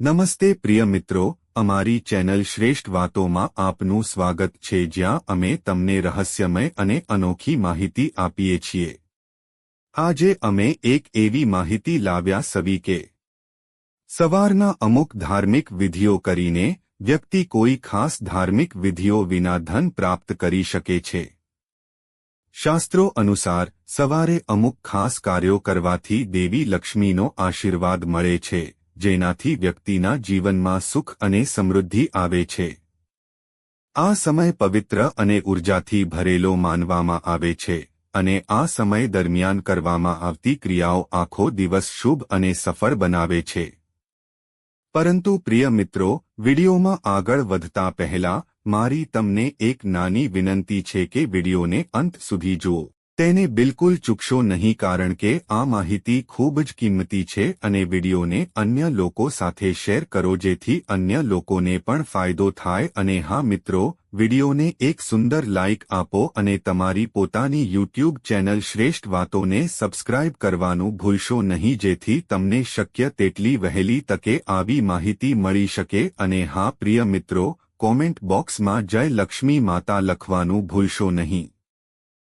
નમસ્તે પ્રિય મિત્રો, અમારી ચેનલ શ્રેષ્ઠ વાતોમાં આપનું સ્વાગત છે જ્યાં અમે તમને રહસ્યમય અને અનોખી માહિતી આપીએ છીએ. આજે અમે એક એવી માહિતી લાવ્યા સવી કે, સવારના અમુક ધાર્મિક વિધિઓ કરીને, વ્યક્તિ કોઈ ખાસ ધાર્મિક વિધિઓ વિના ધન પ્રાપ્ત કરી શકે છે. શાસ્ત્રો અનુસાર, સવારે અમુક ખાસ કાર્યો કરવાથી દેવી લક્ષ્મીનો આશીર્વાદ મળે છે. જેનાથી વ્યક્તિના જીવનમાં સુખ અને સમૃદ્ધિ આવે છે. આ સમય પવિત્ર અને ઉર્જાથી ભરેલો માનવામાં આવે છે અને આ સમય દરમિયાન કરવામાં આવતી ક્રિયાઓ આખો દિવસ શુભ અને સફળ બનાવે છે. પરંતુ પ્રિય મિત્રો, વિડીયોમાં આગળ વધતા પહેલા, મારી તમને એક નાની વિનંતી છે કે વિડીયોને અંત સુધી જુઓ. તેને બિલકુલ ચૂકશો નહીં કારણ કે આ માહિતી ખૂબ જ કિંમતી છે અને વિડીયોને અન્ય લોકો સાથે શેર કરો જેથી અન્ય લોકોને પણ ફાયદો થાય અને હા મિત્રો, વિડીયોને એક સુંદર લાઇક આપો અને તમારી પોતાની યુટ્યુબ ચેનલ શ્રેષ્ઠ વાતોને સબસ્ક્રાઇબ કરવાનું ભૂલશો નહીં જેથી તમને શક્ય તેટલી વહેલી તકે આવી માહિતી મળી શકે અને હા પ્રિય મિત્રો, કોમેન્ટ બોક્સમાં જય લક્ષ્મી માતા લખવાનું ભૂલશો નહીં.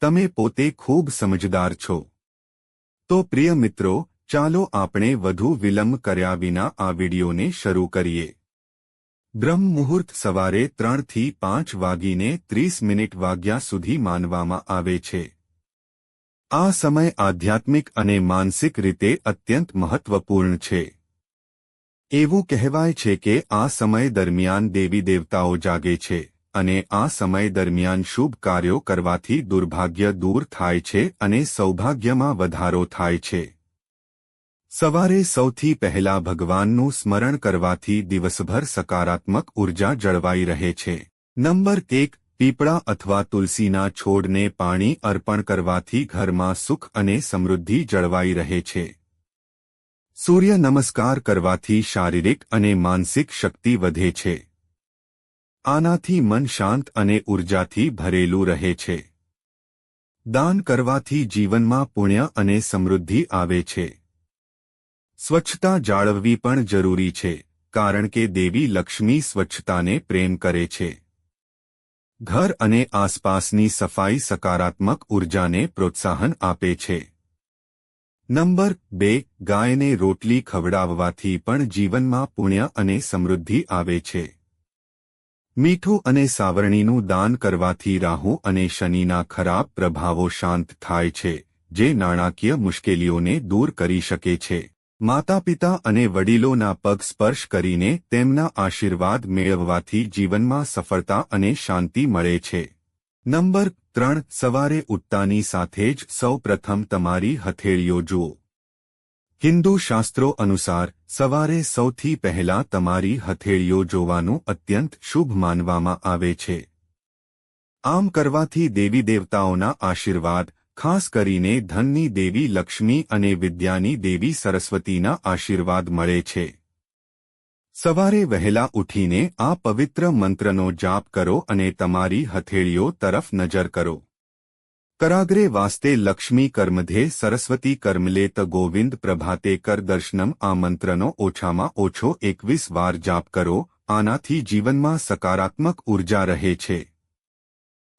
તમે પોતે ખૂબ સમજદાર છો. તો પ્રિય મિત્રો, ચાલો આપણે વધુ વિલંબ કર્યા વિના આ વિડીયોને શરૂ કરીએ. બ્રહ્મ મુહૂર્ત સવારે ત્રણથી પાંચ વાગીને ત્રીસ મિનિટ વાગ્યા સુધી માનવામાં આવે છે. આ સમય આધ્યાત્મિક અને માનસિક રીતે અત્યંત મહત્વપૂર્ણ છે. એવું કહેવાય છે કે આ સમય દરમિયાન દેવી દેવતાઓ જાગે છે. અને આ સમય દરમિયાન શુભ કાર્યો કરવાથી દુર્ભાગ્ય દૂર થાય છે અને સૌભાગ્યમાં વધારો થાય છે. સવારે સૌથી પહેલા ભગવાનનું સ્મરણ કરવાથી દિવસભર સકારાત્મક ઊર્જા જળવાઈ રહે છે. નંબર એક, પીપળા અથવા તુલસીના છોડને પાણી અર્પણ કરવાથી ઘરમાં સુખ અને સમૃદ્ધિ જળવાઈ રહે છે. સૂર્ય નમસ્કાર કરવાથી શારીરિક અને માનસિક શક્તિ વધે છે. આનાથી મન શાંત અને ઉર્જાથી ભરેલું રહે છે. દાન કરવાથી જીવનમાં પુણ્ય અને સમૃદ્ધિ આવે છે. સ્વચ્છતા જાળવવી પણ જરૂરી છે, કારણ કે દેવી લક્ષ્મી સ્વચ્છતાને પ્રેમ કરે છે. ઘર અને આસપાસની સફાઈ સકારાત્મક ઉર્જાને પ્રોત્સાહન આપે છે. નંબર બે, ગાયને રોટલી ખવડાવવાથી પણ જીવનમાં પુણ્ય અને સમૃદ્ધિ આવે છે. મીઠું અને સાવરણીનું દાન કરવાથી રાહુ અને શનિના ખરાબ પ્રભાવો શાંત થાય છે, જે નાણાકીય મુશ્કેલીઓને દૂર કરી શકે છે. માતા પિતા અને વડીલોના પગ સ્પર્શ કરીને તેમના આશીર્વાદ મેળવવાથી જીવનમાં સફળતા અને શાંતિ મળે છે. નંબર ત્રણ, સવારે ઉઠતાની સાથે જ સૌ પ્રથમ તમારી હથેળીઓ જુઓ. હિન્દુ શાસ્ત્રો અનુસાર, સવારે સૌથી પહેલા તમારી હથેળીઓ જોવાનું અત્યંત શુભ માનવામાં આવે છે. આમ કરવાથી દેવી દેવતાઓના આશીર્વાદ, ખાસ કરીને ધનની દેવી લક્ષ્મી અને વિદ્યાની દેવી સરસ્વતીના આશીર્વાદ મળે છે. સવારે વહેલા ઉઠીને આ પવિત્ર મંત્રનો જાપ કરો અને તમારી હથેળીઓ તરફ નજર કરો. કરાગ્રે વાસ્તે લક્ષ્મી કર્મધે સરસ્વતી કર્મલેત ગોવિંદ પ્રભાતે કર દર્શનમ આ મંત્રનો ઓછામાં ઓછો એકવીસ વાર જાપ કરો, આનાથી જીવનમાં સકારાત્મક ઊર્જા રહે છે.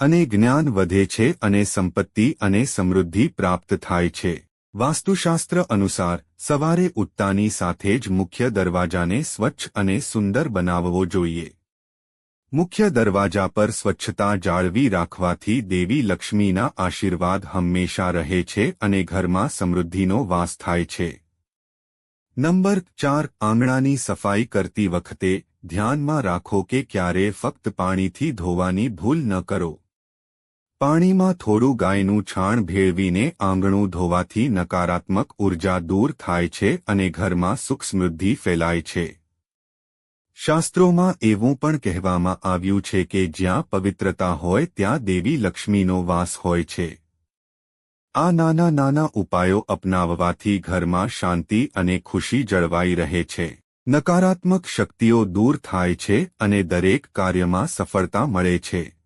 અને જ્ઞાન વધે છે અને સંપત્તિ અને સમૃદ્ધિ પ્રાપ્ત થાય છે. વાસ્તુશાસ્ત્ર અનુસાર, સવારે ઉઠતાની સાથે જ મુખ્ય દરવાજાને સ્વચ્છ અને સુંદર બનાવવો જોઈએ. મુખ્ય દરવાજા પર સ્વચ્છતા જાળવી રાખવાથી દેવી લક્ષ્મીના આશીર્વાદ હંમેશા રહે છે અને ઘરમાં સમૃદ્ધિનો વાસ થાય છે. નંબર ચાર, આંગણાની સફાઈ કરતી વખતે ધ્યાનમાં રાખો કે ક્યારે ફક્ત પાણીથી ધોવાની ભૂલ ન કરો. પાણીમાં થોડું ગાયનું છાણ ભેળવીને આંગણું ધોવાથી નકારાત્મક ઊર્જા દૂર થાય છે અને ઘરમાં સુખ સમૃદ્ધિ ફેલાય છે. શાસ્ત્રોમાં એવું પણ કહેવામાં આવ્યું છે કે જ્યાં પવિત્રતા હોય ત્યાં દેવી લક્ષ્મીનો વાસ હોય છે. આ નાના નાના ઉપાયો અપનાવવાથી ઘરમાં શાંતિ અને ખુશી જળવાઈ રહે છે. નકારાત્મક શક્તિઓ દૂર થાય છે અને દરેક કાર્યમાં સફળતા મળે છે.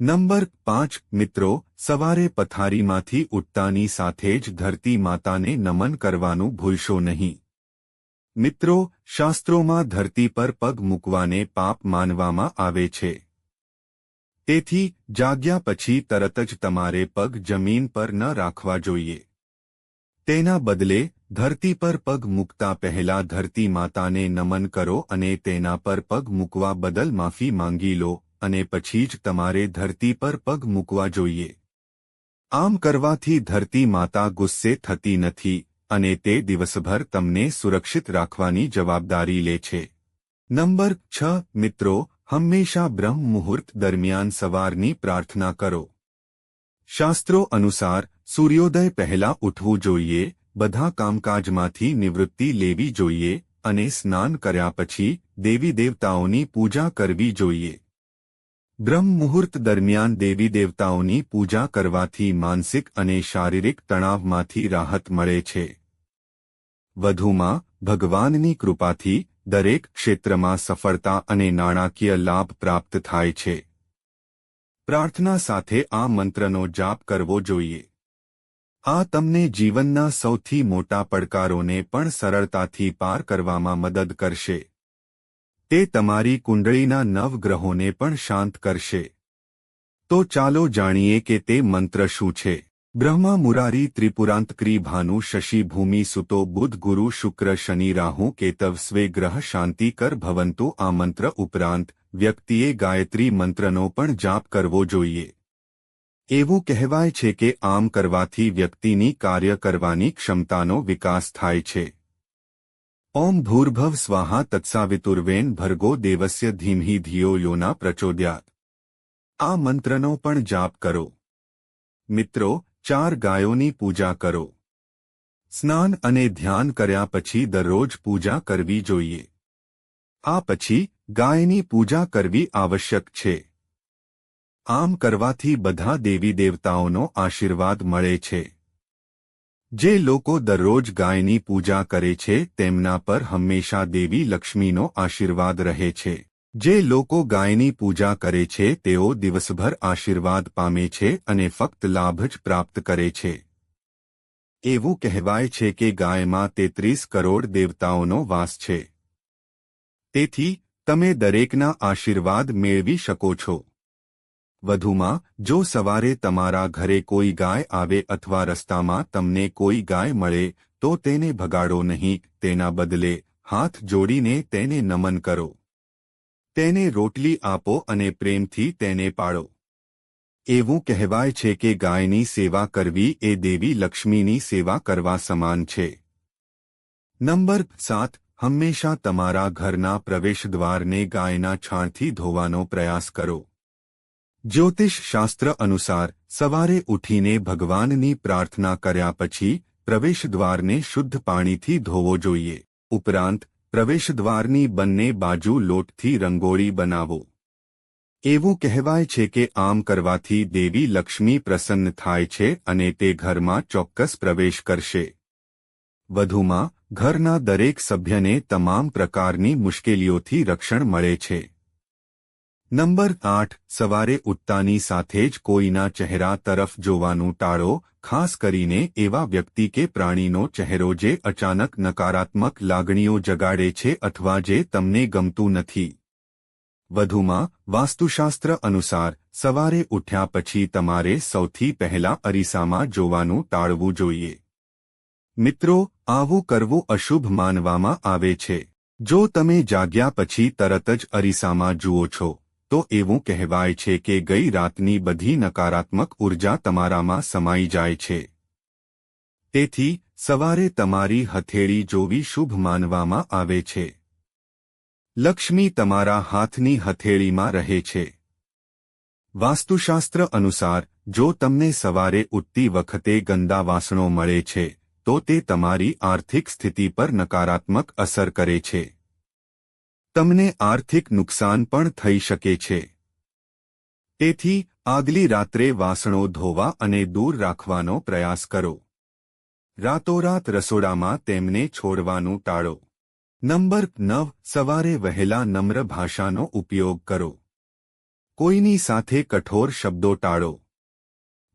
નંબર પાંચ, મિત્રો, સવારે પથારીમાંથી ઉઠતાની સાથે જ ધરતી માતાને નમન કરવાનું ભૂલશો નહીં. મિત્રો, શાસ્ત્રોમાં ધરતી પર પગ મૂકવાને પાપ માનવામાં આવે છે. તેથી, જાગ્યા પછી તરત જ તમારે પગ જમીન પર ન રાખવા જોઈએ. તેના બદલે, ધરતી પર પગ મૂકતા પહેલા ધરતી માતાને નમન કરો અને તેના પર પગ મૂકવા બદલ માફી માંગી લો અને પછી જ તમારે ધરતી પર પગ મૂકવા જોઈએ. આમ કરવાથી ધરતી માતા ગુસ્સે થતી નથી. અને તે દિવસભર તમને સુરક્ષિત રાખવાની જવાબદારી લે છે. નંબર છ, મિત્રો, હંમેશા બ્રહ્મ મુહૂર્ત દરમિયાન સવારની પ્રાર્થના કરો. શાસ્ત્રો અનુસાર, સૂર્યોદય પહેલા ઉઠવું જોઈએ, બધા કામકાજમાંથી નિવૃત્તિ લેવી જોઈએ, અને સ્નાન કર્યા પછી દેવી દેવતાઓની પૂજા કરવી જોઈએ. બ્રહ્મ મુહૂર્ત દરમિયાન દેવી દેવતાઓની પૂજા કરવાથી માનસિક અને શારીરિક તણાવમાંથી રાહત મળે છે. વધુમાં, ભગવાનની કૃપાથી દરેક ક્ષેત્રમાં સફળતા અને નાણાકીય લાભ પ્રાપ્ત થાય છે. પ્રાર્થના સાથે આ મંત્રનો જાપ કરવો જોઈએ. આ તમને જીવનના સૌથી મોટા પડકારોને પણ સરળતાથી પાર કરવામાં મદદ કરશે. તે તમારી કુંડળીના નવગ્રહોને પણ શાંત કરશે. તો ચાલો જાણીએ કે તે મંત્ર શું છે. બ્રહ્મા મુરારી ત્રિપુરાંતક્રી ભાનુ શશી ભૂમિ સુતો બુધ ગુરુ શુક્ર શનિ રાહુ કેતવ સ્વે ગ્રહ શાંતિ કર ભવંતુ આ મંત્ર ઉપરાંત વ્યક્તિએ ગાયત્રી મંત્રનો પણ જાપ કરવો જોઈએ. એવું કહેવાય છે કે આમ કરવાથી વ્યક્તિની કાર્ય કરવાની ક્ષમતાનો વિકાસ થાય છે. ઓમ ભૂર્ભવ સ્વાહા તત્સાવિતુર્વેન ભર્ગો દેવસ્ય ધીમહી ધિયો યોના પ્રચોદ્યાત. આ મંત્રનો પણ જાપ કરો. મિત્રો, ચાર ગાયોની પૂજા કરો. સ્નાન અને ધ્યાન કર્યા પછી દરરોજ પૂજા કરવી જોઈએ. આ પછી ગાયની પૂજા કરવી આવશ્યક છે. આમ કરવાથી બધા દેવી દેવતાઓનો આશીર્વાદ મળે છે. જે લોકો દરરોજ ગાયની પૂજા કરે છે, તેમના પર હંમેશા દેવી લક્ષ્મીનો આશીર્વાદ રહે છે. જે લોકો ગાયની પૂજા કરે છે, તેઓ દિવસભર આશીર્વાદ પામે છે અને ફક્ત લાભ જ પ્રાપ્ત કરે છે. એવું કહેવાય છે કે ગાયમાં તેત્રીસ કરોડ દેવતાઓનો વાસ છે. તેથી, તમે દરેકના આશીર્વાદ મેળવી શકો છો. વધુમાં, જો સવારે તમારા ઘરે કોઈ ગાય આવે અથવા રસ્તામાં તમને કોઈ ગાય મળે, તો તેને ભગાડો નહીં, તેના બદલે હાથ જોડીને તેને નમન કરો. તેને રોટલી આપો અને પ્રેમથી તેને પાડો એવું કહેવાય છે કે ગાયની સેવા કરવી એ દેવી લક્ષ્મીની સેવા કરવા સમાન છે. નંબર સાત, હંમેશા તમારા ઘરના પ્રવેશદ્વારને ગાયના છાણથી ધોવાનો પ્રયાસ કરો. જ્યોતિષ શાસ્ત્ર અનુસાર સવારે ઉઠીને ભગવાનની પ્રાર્થના કર્યા પછી પ્રવેશદ્વારને શુદ્ધ પાણીથી ધોવો જોઈએ. ઉપરાંત પ્રવેશદ્વારની બંને બાજુ લોટથી રંગોળી બનાવો. એવું કહેવાય છે કે આમ કરવાથી દેવી લક્ષ્મી પ્રસન્ન થાય છે અને તે ઘરમાં ચોક્કસ પ્રવેશ કરશે. વધુમાં, ઘરના દરેક સભ્યને તમામ પ્રકારની મુશ્કેલીઓથી રક્ષણ મળે છે. નંબર આઠ, સવારે ઉઠતાની સાથે જ કોઈના ચહેરા તરફ જોવાનું ટાળો, ખાસ કરીને એવા વ્યક્તિ કે પ્રાણીનો ચહેરો જે અચાનક નકારાત્મક લાગણીઓ જગાડે છે અથવા જે તમને ગમતું નથી. વધુમાં, વાસ્તુશાસ્ત્ર અનુસાર, સવારે ઉઠ્યા પછી તમારે સૌથી પહેલા અરીસામાં જોવાનું ટાળવું જોઈએ. મિત્રો, આવું કરવું અશુભ માનવામાં આવે છે. જો તમે જાગ્યા પછી તરત જ અરીસામાં જુઓ છો તો એવું કહેવાય છે કે ગઈ રાતની બધી નકારાત્મક ઊર્જા તમારામાં સમાઈ જાય છે. તેથી, સવારે તમારી હથેળી જોવી શુભ માનવામાં આવે છે. લક્ષ્મી તમારા હાથની હથેળીમાં રહે છે. વાસ્તુશાસ્ત્ર અનુસાર, જો તમને સવારે ઉઠતી વખતે ગંદા વાસણો મળે છે, તો તે તમારી આર્થિક સ્થિતિ પર નકારાત્મક અસર કરે છે. તમને આર્થિક નુકસાન પણ થઈ શકે છે. તેથી, આગલી રાત્રે વાસણો ધોવા અને દૂર રાખવાનો પ્રયાસ કરો. રાતોરાત રસોડામાં તેમને છોડવાનું ટાળો. નંબર નવ, સવારે વહેલા નમ્ર ભાષાનો ઉપયોગ કરો. કોઈની સાથે કઠોર શબ્દો ટાળો.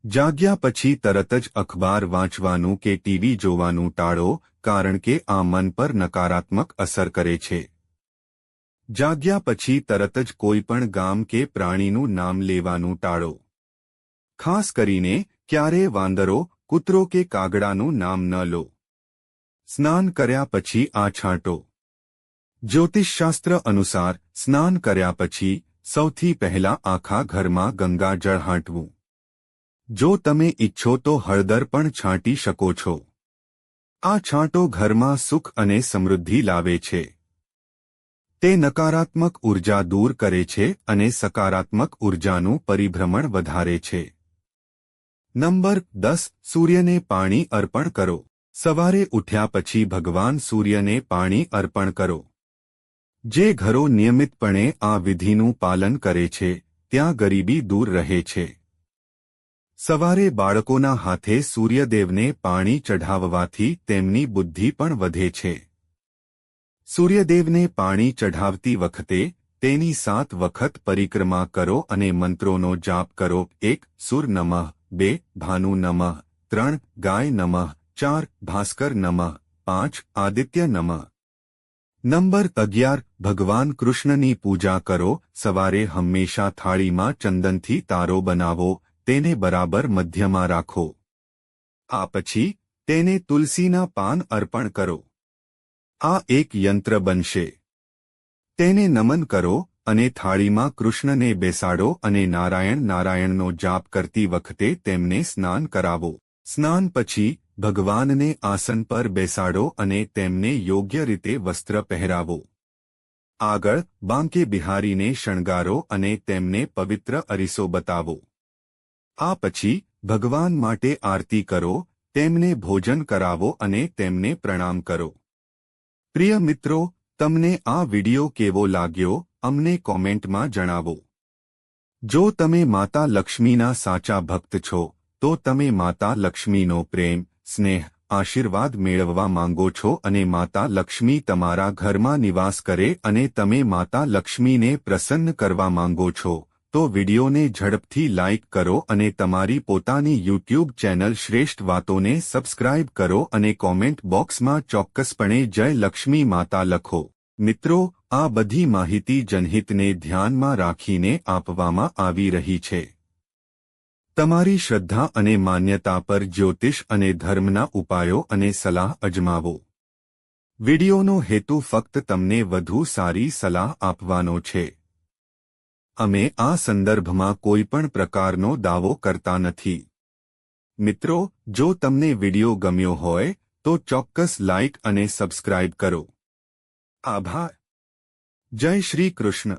જાગ્યા પછી તરત જ અખબાર વાંચવાનું કે ટીવી જોવાનું ટાળો, કારણ કે આ મન પર નકારાત્મક અસર કરે છે. જાગ્યા પછી તરત જ કોઈ પણ ગામ કે પ્રાણીનું નામ લેવાનું ટાળો. ખાસ કરીને ક્યારે વાંદરો, કૂતરો કે કાગડાનું નામ ન લો. સ્નાન કર્યા પછી આ છાંટો. જ્યોતિષશાસ્ત્ર અનુસાર સ્નાન કર્યા પછી સૌથી પહેલા આખા ઘરમાં ગંગાજળ હાંટવું. જો તમે ઈચ્છો તો હળદર પણ છાંટી શકો છો. આ છાંટો ઘરમાં સુખ અને સમૃદ્ધિ લાવે છે. તે નકારાત્મક ઊર્જા દૂર કરે છે અને સકારાત્મક ઉર્જાનું પરિભ્રમણ વધારે છે. નંબર દસ, સૂર્યને પાણી અર્પણ કરો. સવારે ઉઠ્યા પછી ભગવાન સૂર્યને પાણી અર્પણ કરો. જે ઘરો નિયમિતપણે આ વિધિનું પાલન કરે છે, ત્યાં ગરીબી દૂર રહે છે. સવારે બાળકોના હાથે સૂર્યદેવને પાણી ચઢાવવાથી તેમની બુદ્ધિ પણ વધે છે. સૂર્યદેવને પાણી ચઢાવતી વખતે તેની સાત વખત પરિક્રમા કરો અને મંત્રોનો જાપ કરો. એક, સુર નમઃ. બે, ભાનુ નમઃ. ત્રણ, ગાય નમઃ. ચાર, ભાસ્કર નમઃ. પાંચ, આદિત્ય નમઃ. નંબર અગિયાર, ભગવાન કૃષ્ણની પૂજા કરો. સવારે હંમેશા થાળીમાં ચંદનથી તારો બનાવો. તેને બરાબર મધ્યમાં રાખો. આ પછી તેને તુલસીના પાન અર્પણ કરો. આ એક યંત્ર બનશે. તેને નમન કરો અને થાળીમાં કૃષ્ણને બેસાડો અને નારાયણ નારાયણનો જાપ કરતી વખતે તેમને સ્નાન કરાવો. સ્નાન પછી ભગવાનને આસન પર બેસાડો અને તેમને યોગ્ય રીતે વસ્ત્ર પહેરાવો. આગળ બાંકે બિહારીને શણગારો અને તેમને પવિત્ર અરીસો બતાવો. આ પછી ભગવાન માટે આરતી કરો, તેમને ભોજન કરાવો અને તેમને પ્રણામ કરો. પ્રિય મિત્રો, તમને આ વિડિયો કેવો લાગ્યો, અમને કોમેન્ટમાં જણાવો. જો તમે માતા લક્ષ્મીના સાચા ભક્ત છો, તો તમે માતા લક્ષ્મીનો પ્રેમ, સ્નેહ, આશીર્વાદ મેળવવા માંગો છો અને માતા લક્ષ્મી તમારા ઘરમાં નિવાસ કરે અને તમે માતા લક્ષ્મીને પ્રસન્ન કરવા માંગો છો. તો વિડિયોને ઝડપથી લાઇક કરો અને તમારી પોતાની યુટ્યુબ ચેનલ શ્રેષ્ઠ વાતોને સબસ્ક્રાઇબ કરો અને કોમેન્ટ બોક્સમાં ચોક્કસપણે જય લક્ષ્મી માતા લખો. મિત્રો, આ બધી માહિતી જનહિતને ધ્યાનમાં રાખીને આપવામાં આવી રહી છે. તમારી શ્રદ્ધા અને માન્યતા પર જ્યોતિષ અને ધર્મના ઉપાયો અને સલાહ અજમાવો. વિડિયોનો હેતુ ફક્ત તમને વધુ સારી સલાહ આપવાનો છે. અમે આ સંદર્ભમાં કોઈ પણ પ્રકારનો દાવો કરતા નથી. મિત્રો, જો તમને વિડિયો ગમ્યો હોય, તો ચોક્કસ લાઇક અને સબસ્ક્રાઇબ કરો. આભાર. જય શ્રી કૃષ્ણ.